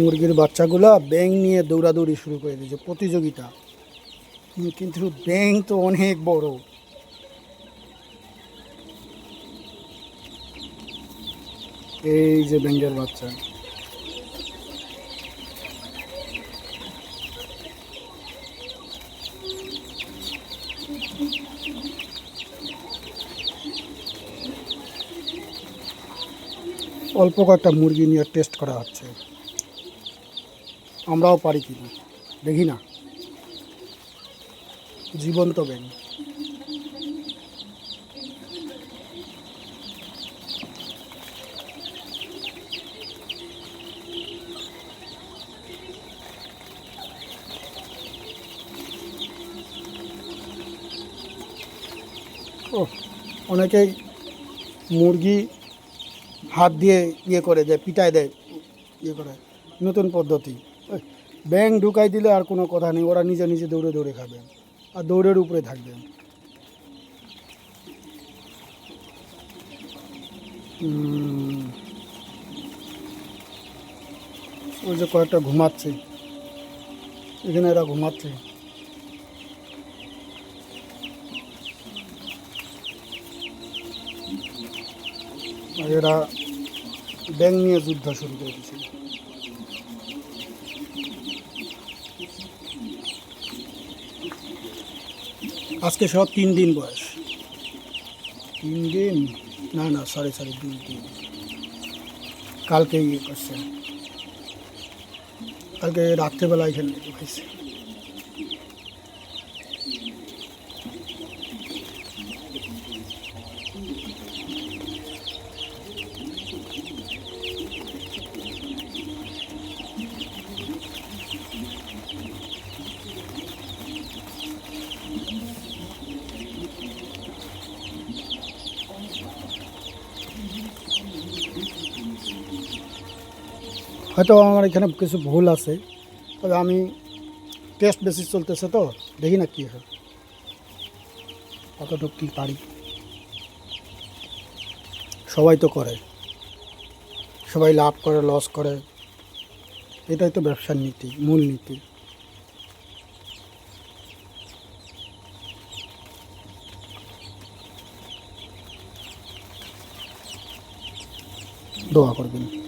মুরগির বাচ্চাগুলো ব্যাং নিয়ে দৌড়াদৌড়ি শুরু করে দিয়েছে, প্রতিযোগিতা। কিন্তু ব্যাং তো অনেক বড়। এই যে ব্যাঙ্গের বাচ্চা। অল্প কয়েকটা মুরগি নিয়ে টেস্ট করা হচ্ছে। আমরাও পারি কিনা? দেখি না। জীবন্ত ব্যাং ও অনেকেই মুরগি হাত দিয়ে ইয়ে করে দেয়, পিটায় দেয় ইয়ে করে। নতুন পদ্ধতি। ব্যাং ঢুকাই দিলে আর কোনো কথা নেই, ওরা নিজে নিজে দৌড়ে দৌড়ে খাবে আর দৌড়ের উপরে থাকবে। ওই যে কয়েকটা ঘুমাচ্ছে, এখানে এরা ঘুমাচ্ছে। এরা ব্যাং নিয়ে যুদ্ধ শুরু করে দিয়েছিল। আজকে সব তিন দিন বয়স। তিন দিন? না না সরি সরি দুই দিন। কালকে ইয়ে করছে। কালকে রাত্রেবেলা এখানে ঢুকেছে হয়তো আমার এখানে কিছু ভুল আছে, তবে আমি টেস্ট বেশি চলতেছে তো, দেখি না কী হয়। কতটুকু কী পারি? সবাই তো করে। সবাই লাভ করে লস করে। এটাই তো ব্যবসার নীতি, মূল নীতি। দোয়া করবেন।